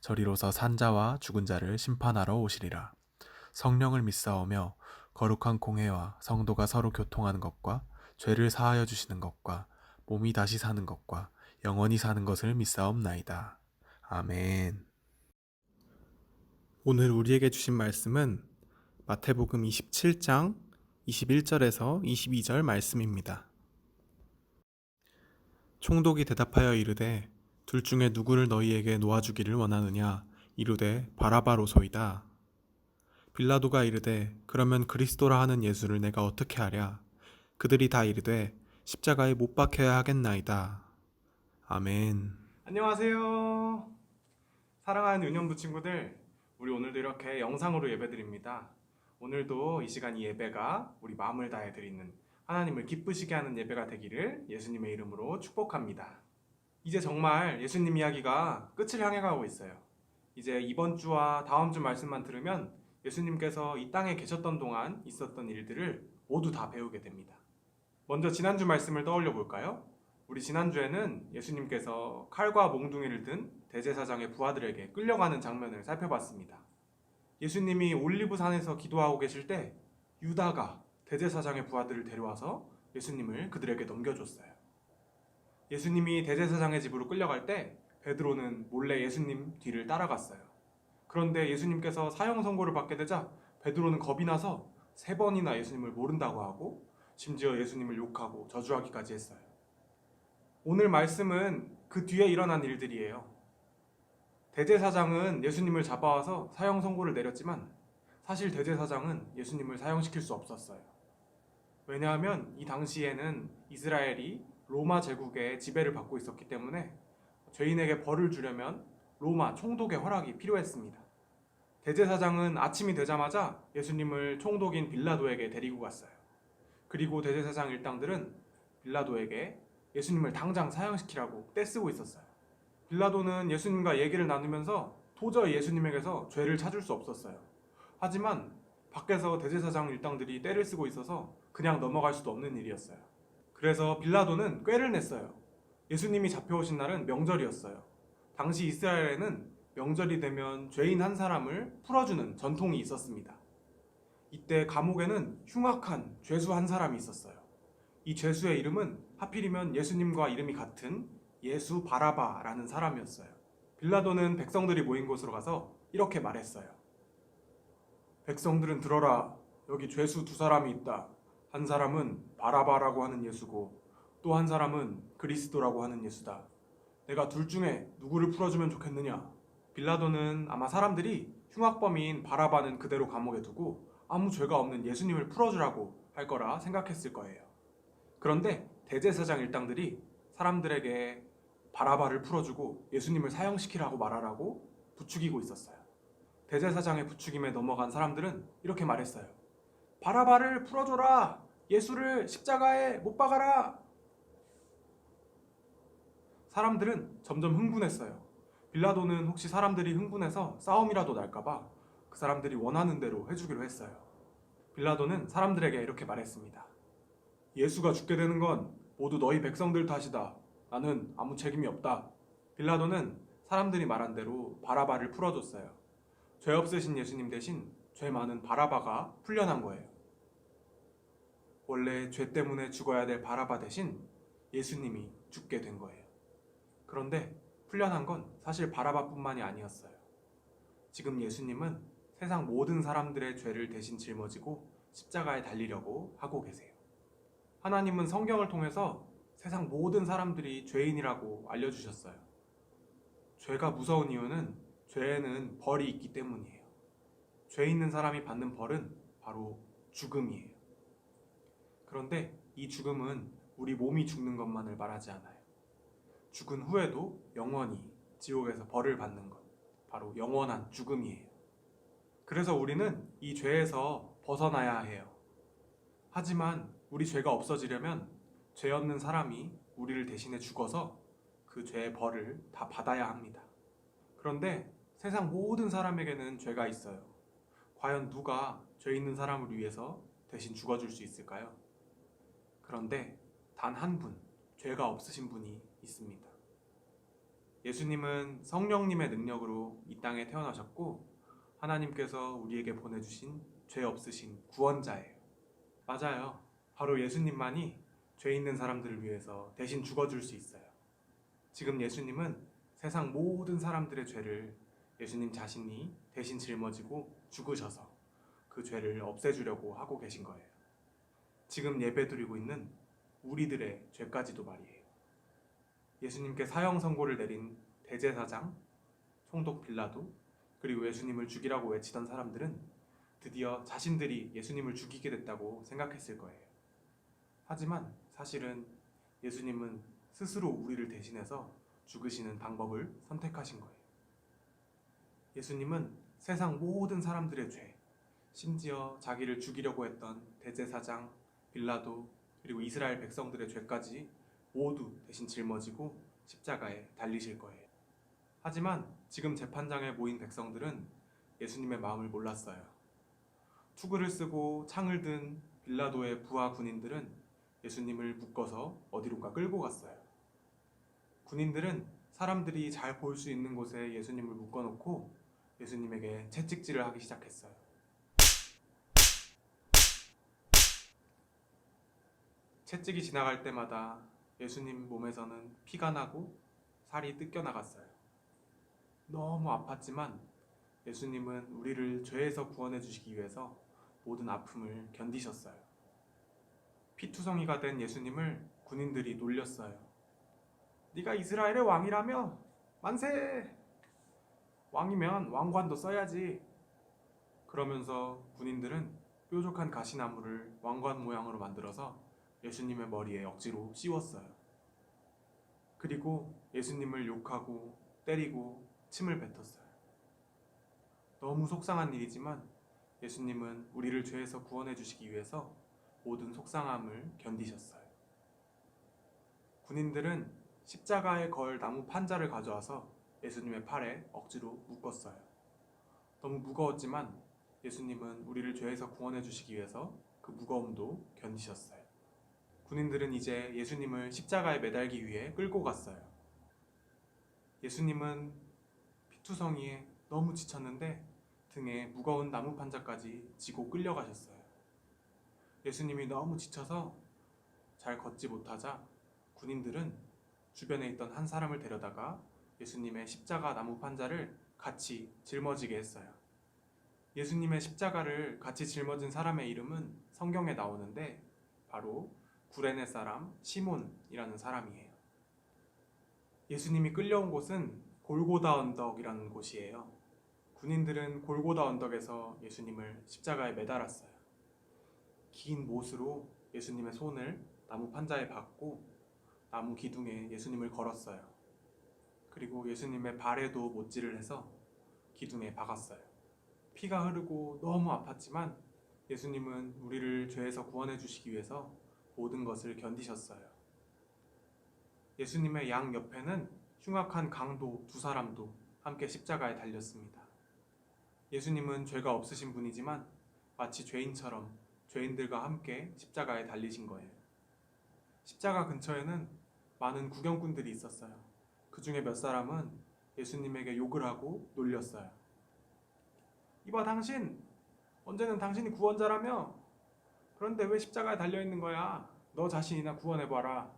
저리로서 산자와 죽은 자를 심판하러 오시리라. 성령을 믿사오며 거룩한 공회와 성도가 서로 교통하는 것과 죄를 사하여 주시는 것과 몸이 다시 사는 것과 영원히 사는 것을 믿사옵나이다. 아멘. 오늘 우리에게 주신 말씀은 마태복음 27장 21절에서 22절 말씀입니다. 총독이 대답하여 이르되 둘 중에 누구를 너희에게 놓아주기를 원하느냐 이르되 바라바로소이다. 빌라도가 이르되 그러면 그리스도라 하는 예수를 내가 어떻게 하랴 그들이 다 이르되 십자가에 못 박혀야 하겠나이다. 아멘. 안녕하세요. 사랑하는 유년부 친구들, 우리 오늘도 이렇게 영상으로 예배드립니다. 오늘도 이 시간 이 예배가 우리 마음을 다해 드리는 하나님을 기쁘시게 하는 예배가 되기를 예수님의 이름으로 축복합니다. 이제 정말 예수님 이야기가 끝을 향해 가고 있어요. 이제 이번 주와 다음 주 말씀만 들으면 예수님께서 이 땅에 계셨던 동안 있었던 일들을 모두 다 배우게 됩니다. 먼저 지난주 말씀을 떠올려 볼까요? 우리 지난주에는 예수님께서 칼과 몽둥이를 든 대제사장의 부하들에게 끌려가는 장면을 살펴봤습니다. 예수님이 올리브산에서 기도하고 계실 때 유다가 대제사장의 부하들을 데려와서 예수님을 그들에게 넘겨줬어요. 예수님이 대제사장의 집으로 끌려갈 때 베드로는 몰래 예수님 뒤를 따라갔어요. 그런데 예수님께서 사형 선고를 받게 되자 베드로는 겁이 나서 세 번이나 예수님을 모른다고 하고 심지어 예수님을 욕하고 저주하기까지 했어요. 오늘 말씀은 그 뒤에 일어난 일들이에요. 대제사장은 예수님을 잡아와서 사형 선고를 내렸지만 사실 대제사장은 예수님을 사형시킬 수 없었어요. 왜냐하면 이 당시에는 이스라엘이 로마 제국의 지배를 받고 있었기 때문에 죄인에게 벌을 주려면 로마 총독의 허락이 필요했습니다. 대제사장은 아침이 되자마자 예수님을 총독인 빌라도에게 데리고 갔어요. 그리고 대제사장 일당들은 빌라도에게 예수님을 당장 사형시키라고 떼쓰고 있었어요. 빌라도는 예수님과 얘기를 나누면서 도저히 예수님에게서 죄를 찾을 수 없었어요. 하지만 밖에서 대제사장 일당들이 떼를 쓰고 있어서 그냥 넘어갈 수도 없는 일이었어요. 그래서 빌라도는 꾀를 냈어요. 예수님이 잡혀오신 날은 명절이었어요. 당시 이스라엘에는 명절이 되면 죄인 한 사람을 풀어주는 전통이 있었습니다. 이때 감옥에는 흉악한 죄수 한 사람이 있었어요. 이 죄수의 이름은 하필이면 예수님과 이름이 같은 예수 바라바라는 사람이었어요. 빌라도는 백성들이 모인 곳으로 가서 이렇게 말했어요. 백성들은 들어라. 여기 죄수 두 사람이 있다. 한 사람은 바라바라고 하는 예수고 또 한 사람은 그리스도라고 하는 예수다. 내가 둘 중에 누구를 풀어주면 좋겠느냐? 빌라도는 아마 사람들이 흉악범인 바라바는 그대로 감옥에 두고 아무 죄가 없는 예수님을 풀어주라고 할 거라 생각했을 거예요. 그런데 대제사장 일당들이 사람들에게 바라바를 풀어주고 예수님을 사형시키라고 말하라고 부추기고 있었어요. 대제사장의 부추김에 넘어간 사람들은 이렇게 말했어요. 바라바를 풀어줘라! 예수를 십자가에 못 박아라! 사람들은 점점 흥분했어요. 빌라도는 혹시 사람들이 흥분해서 싸움이라도 날까봐 그 사람들이 원하는 대로 해주기로 했어요. 빌라도는 사람들에게 이렇게 말했습니다. 예수가 죽게 되는 건 모두 너희 백성들 탓이다. 나는 아무 책임이 없다. 빌라도는 사람들이 말한 대로 바라바를 풀어줬어요. 죄 없으신 예수님 대신 죄 많은 바라바가 풀려난 거예요. 원래 죄 때문에 죽어야 될 바라바 대신 예수님이 죽게 된 거예요. 그런데 풀려난 건 사실 바라바뿐만이 아니었어요. 지금 예수님은 세상 모든 사람들의 죄를 대신 짊어지고 십자가에 달리려고 하고 계세요. 하나님은 성경을 통해서 세상 모든 사람들이 죄인이라고 알려주셨어요. 죄가 무서운 이유는 죄에는 벌이 있기 때문이에요. 죄 있는 사람이 받는 벌은 바로 죽음이에요. 그런데 이 죽음은 우리 몸이 죽는 것만을 말하지 않아요. 죽은 후에도 영원히 지옥에서 벌을 받는 것, 바로 영원한 죽음이에요. 그래서 우리는 이 죄에서 벗어나야 해요. 하지만 우리 죄가 없어지려면 죄 없는 사람이 우리를 대신해 죽어서 그 죄의 벌을 다 받아야 합니다. 그런데 세상 모든 사람에게는 죄가 있어요. 과연 누가 죄 있는 사람을 위해서 대신 죽어줄 수 있을까요? 그런데 단 한 분, 죄가 없으신 분이 있습니다. 예수님은 성령님의 능력으로 이 땅에 태어나셨고 하나님께서 우리에게 보내주신 죄 없으신 구원자예요. 맞아요. 바로 예수님만이 죄 있는 사람들을 위해서 대신 죽어줄 수 있어요. 지금 예수님은 세상 모든 사람들의 죄를 예수님 자신이 대신 짊어지고 죽으셔서 그 죄를 없애주려고 하고 계신 거예요. 지금 예배드리고 있는 우리들의 죄까지도 말이에요. 예수님께 사형 선고를 내린 대제사장, 총독 빌라도, 그리고 예수님을 죽이라고 외치던 사람들은 드디어 자신들이 예수님을 죽이게 됐다고 생각했을 거예요. 하지만 사실은 예수님은 스스로 우리를 대신해서 죽으시는 방법을 선택하신 거예요. 예수님은 세상 모든 사람들의 죄, 심지어 자기를 죽이려고 했던 대제사장, 빌라도, 그리고 이스라엘 백성들의 죄까지 모두 대신 짊어지고 십자가에 달리실 거예요. 하지만 지금 재판장에 모인 백성들은 예수님의 마음을 몰랐어요. 투구를 쓰고 창을 든 빌라도의 부하 군인들은 예수님을 묶어서 어디론가 끌고 갔어요. 군인들은 사람들이 잘 볼 수 있는 곳에 예수님을 묶어놓고 예수님에게 채찍질을 하기 시작했어요. 채찍이 지나갈 때마다 예수님 몸에서는 피가 나고 살이 뜯겨 나갔어요. 너무 아팠지만 예수님은 우리를 죄에서 구원해 주시기 위해서 모든 아픔을 견디셨어요. 피투성이가 된 예수님을 군인들이 놀렸어요. 네가 이스라엘의 왕이라며 만세! 왕이면 왕관도 써야지. 그러면서 군인들은 뾰족한 가시나무를 왕관 모양으로 만들어서 예수님의 머리에 억지로 씌웠어요. 그리고 예수님을 욕하고 때리고 침을 뱉었어요. 너무 속상한 일이지만 예수님은 우리를 죄에서 구원해 주시기 위해서 모든 속상함을 견디셨어요. 군인들은 십자가에 걸 나무 판자를 가져와서 예수님의 팔에 억지로 묶었어요. 너무 무거웠지만 예수님은 우리를 죄에서 구원해 주시기 위해서 그 무거움도 견디셨어요. 군인들은 이제 예수님을 십자가에 매달기 위해 끌고 갔어요. 예수님은 피투성이에 너무 지쳤는데 등에 무거운 나무 판자까지 지고 끌려가셨어요. 예수님이 너무 지쳐서 잘 걷지 못하자 군인들은 주변에 있던 한 사람을 데려다가 예수님의 십자가 나무 판자를 같이 짊어지게 했어요. 예수님의 십자가를 같이 짊어진 사람의 이름은 성경에 나오는데 바로 구레네 사람 시몬이라는 사람이에요. 예수님이 끌려온 곳은 골고다 언덕이라는 곳이에요. 군인들은 골고다 언덕에서 예수님을 십자가에 매달았어요. 긴 못으로 예수님의 손을 나무 판자에 박고 나무 기둥에 예수님을 걸었어요. 그리고 예수님의 발에도 못질을 해서 기둥에 박았어요. 피가 흐르고 너무 아팠지만 예수님은 우리를 죄에서 구원해 주시기 위해서 모든 것을 견디셨어요. 예수님의 양 옆에는 흉악한 강도 두 사람도 함께 십자가에 달렸습니다. 예수님은 죄가 없으신 분이지만 마치 죄인처럼 죄인들과 함께 십자가에 달리신 거예요. 십자가 근처에는 많은 구경꾼들이 있었어요. 그 중에 몇 사람은 예수님에게 욕을 하고 놀렸어요. 이봐 당신 언제는 당신이 구원자라며 그런데 왜 십자가에 달려 있는 거야? 너 자신이나 구원해 봐라.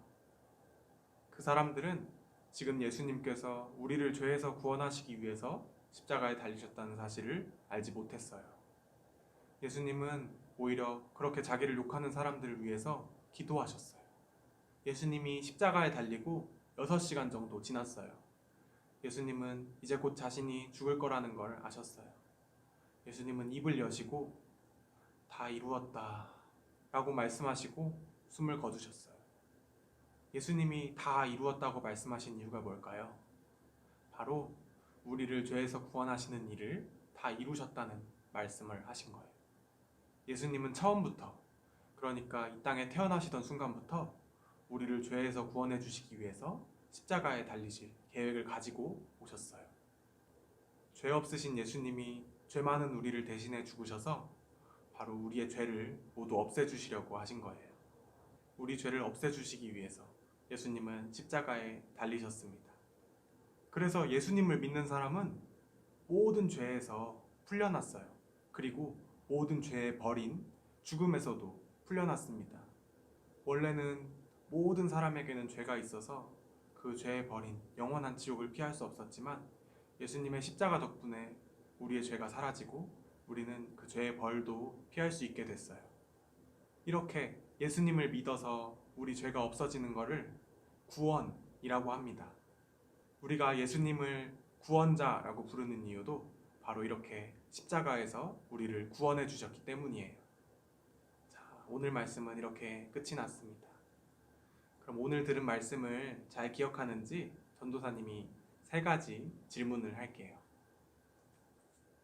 그 사람들은 지금 예수님께서 우리를 죄에서 구원하시기 위해서 십자가에 달리셨다는 사실을 알지 못했어요. 예수님은 오히려 그렇게 자기를 욕하는 사람들을 위해서 기도하셨어요. 예수님이 십자가에 달리고 6시간 정도 지났어요. 예수님은 이제 곧 자신이 죽을 거라는 걸 아셨어요. 예수님은 입을 여시고 다 이루었다 라고 말씀하시고 숨을 거두셨어요. 예수님이 다 이루었다고 말씀하신 이유가 뭘까요? 바로 우리를 죄에서 구원하시는 일을 다 이루셨다는 말씀을 하신 거예요. 예수님은 처음부터 그러니까 이 땅에 태어나시던 순간부터 우리를 죄에서 구원해 주시기 위해서 십자가에 달리실 계획을 가지고 오셨어요. 죄 없으신 예수님이 죄 많은 우리를 대신해 죽으셔서 바로 우리의 죄를 모두 없애 주시려고 하신 거예요. 우리 죄를 없애 주시기 위해서 예수님은 십자가에 달리셨습니다. 그래서 예수님을 믿는 사람은 모든 죄에서 풀려났어요. 그리고 모든 죄에 버린 죽음에서도 풀려났습니다. 원래는 모든 사람에게는 죄가 있어서 그 죄에 버린 영원한 지옥을 피할 수 없었지만 예수님의 십자가 덕분에 우리의 죄가 사라지고 우리는 그 죄의 벌도 피할 수 있게 됐어요. 이렇게 예수님을 믿어서 우리 죄가 없어지는 것을 구원이라고 합니다. 우리가 예수님을 구원자라고 부르는 이유도 바로 이렇게 십자가에서 우리를 구원해 주셨기 때문이에요. 자, 오늘 말씀은 이렇게 끝이 났습니다. 그럼 오늘 들은 말씀을 잘 기억하는지 전도사님이 세 가지 질문을 할게요.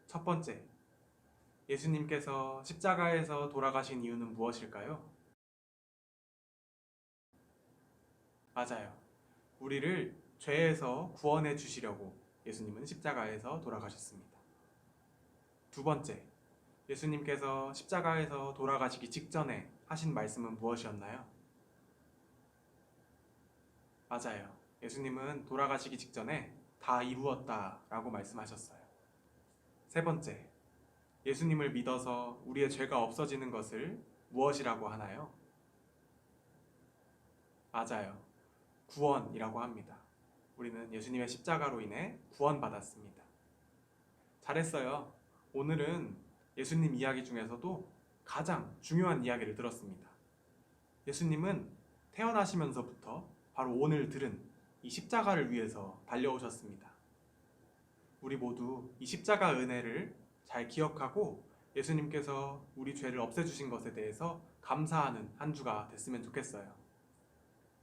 첫 번째, 예수님께서 십자가에서 돌아가신 이유는 무엇일까요? 맞아요. 우리를 죄에서 구원해 주시려고 예수님은 십자가에서 돌아가셨습니다. 두 번째, 예수님께서 십자가에서 돌아가시기 직전에 하신 말씀은 무엇이었나요? 맞아요. 예수님은 돌아가시기 직전에 다 이루었다 라고 말씀하셨어요. 세 번째, 예수님을 믿어서 우리의 죄가 없어지는 것을 무엇이라고 하나요? 맞아요. 구원이라고 합니다. 우리는 예수님의 십자가로 인해 구원받았습니다. 잘했어요. 오늘은 예수님 이야기 중에서도 가장 중요한 이야기를 들었습니다. 예수님은 태어나시면서부터 바로 오늘 들은 이 십자가를 위해서 달려오셨습니다. 우리 모두 이 십자가 은혜를 잘 기억하고 예수님께서 우리 죄를 없애주신 것에 대해서 감사하는 한 주가 됐으면 좋겠어요.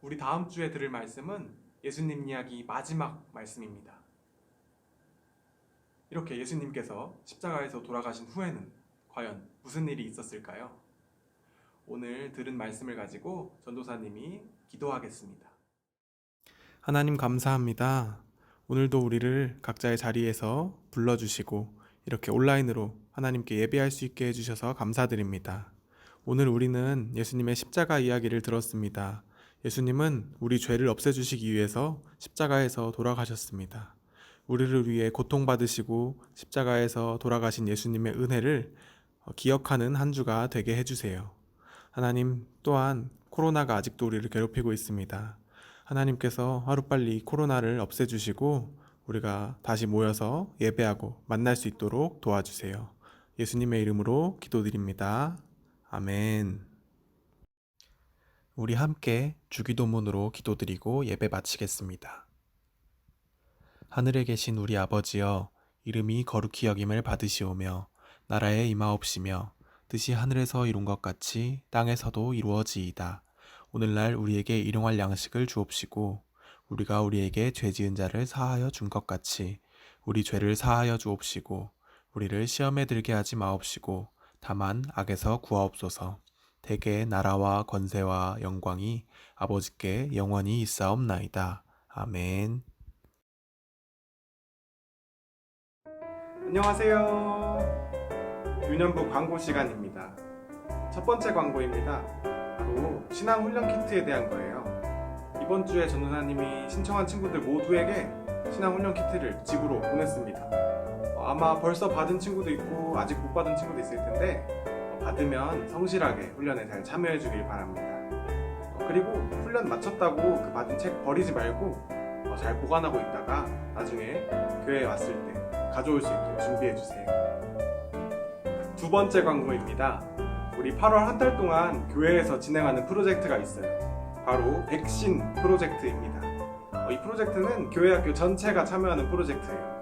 우리 다음 주에 들을 말씀은 예수님 이야기 마지막 말씀입니다. 이렇게 예수님께서 십자가에서 돌아가신 후에는 과연 무슨 일이 있었을까요? 오늘 들은 말씀을 가지고 전도사님이 기도하겠습니다. 하나님 감사합니다. 오늘도 우리를 각자의 자리에서 불러주시고 이렇게 온라인으로 하나님께 예배할 수 있게 해주셔서 감사드립니다. 오늘 우리는 예수님의 십자가 이야기를 들었습니다. 예수님은 우리 죄를 없애주시기 위해서 십자가에서 돌아가셨습니다. 우리를 위해 고통받으시고 십자가에서 돌아가신 예수님의 은혜를 어, 기억하는 한 주가 되게 해주세요. 하나님 또한 코로나가 아직도 우리를 괴롭히고 있습니다. 하나님께서 하루빨리 코로나를 없애주시고 우리가 다시 모여서 예배하고 만날 수 있도록 도와주세요. 예수님의 이름으로 기도드립니다. 아멘. 우리 함께 주기도문으로 기도드리고 예배 마치겠습니다. 하늘에 계신 우리 아버지여, 이름이 거룩히 여김을 받으시오며, 나라에 임하옵시며, 뜻이 하늘에서 이룬 것 같이 땅에서도 이루어지이다. 오늘날 우리에게 일용할 양식을 주옵시고, 우리가 우리에게 죄 지은 자를 사하여 준 것 같이 우리 죄를 사하여 주옵시고, 우리를 시험에 들게 하지 마옵시고, 다만 악에서 구하옵소서. 대개 나라와 권세와 영광이 아버지께 영원히 있사옵나이다. 아멘. 안녕하세요. 유년부 광고 시간입니다. 첫 번째 광고입니다. 바로 신앙 훈련 키트에 대한 거예요. 이번 주에 전도사님이 신청한 친구들 모두에게 신앙 훈련 키트를 집으로 보냈습니다. 어, 아마 벌써 받은 친구도 있고 아직 못 받은 친구도 있을 텐데 어, 받으면 성실하게 훈련에 잘 참여해 주길 바랍니다. 어, 그리고 훈련 마쳤다고 그 받은 책 버리지 말고 어, 잘 보관하고 있다가 나중에 교회에 왔을 때 가져올 수 있도록 준비해 주세요. 두 번째 광고입니다. 우리 8월 한 달 동안 교회에서 진행하는 프로젝트가 있어요. 바로 백신 프로젝트입니다. 어, 이 프로젝트는 교회 학교 전체가 참여하는 프로젝트예요.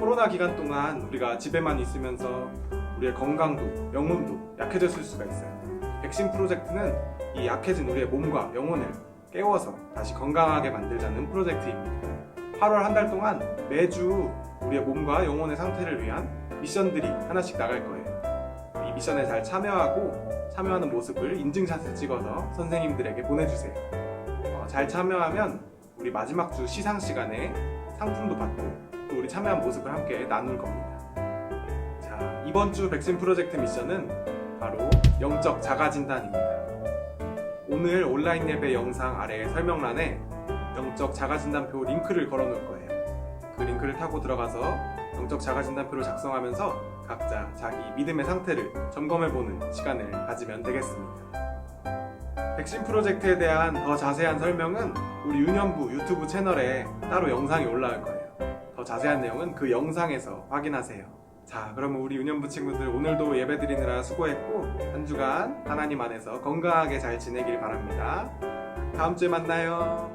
코로나 기간 동안 우리가 집에만 있으면서 우리의 건강도 영혼도 약해졌을 수가 있어요. 백신 프로젝트는 이 약해진 우리의 몸과 영혼을 깨워서 다시 건강하게 만들자는 프로젝트입니다. 8월 한 달 동안 매주 우리의 몸과 영혼의 상태를 위한 미션들이 하나씩 나갈 거예요. 미션에 잘 참여하고 참여하는 모습을 인증샷을 찍어서 선생님들에게 보내주세요. 어, 잘 참여하면 우리 마지막 주 시상 시간에 상품도 받고 또 우리 참여한 모습을 함께 나눌 겁니다. 자, 이번 주 백신 프로젝트 미션은 바로 영적 자가 진단입니다. 오늘 온라인 예배 영상 아래 설명란에 영적 자가 진단표 링크를 걸어 놓을 거예요. 그 링크를 타고 들어가서 영적 자가 진단표를 작성하면서 각자 자기 믿음의 상태를 점검해 보는 시간을 가지면 되겠습니다. 백신 프로젝트에 대한 더 자세한 설명은 우리 유년부 유튜브 채널에 따로 영상이 올라올 거예요. 더 자세한 내용은 그 영상에서 확인하세요. 자, 그러면 우리 유년부 친구들 오늘도 예배 드리느라 수고했고 한 주간 하나님 안에서 건강하게 잘 지내길 바랍니다. 다음 주에 만나요.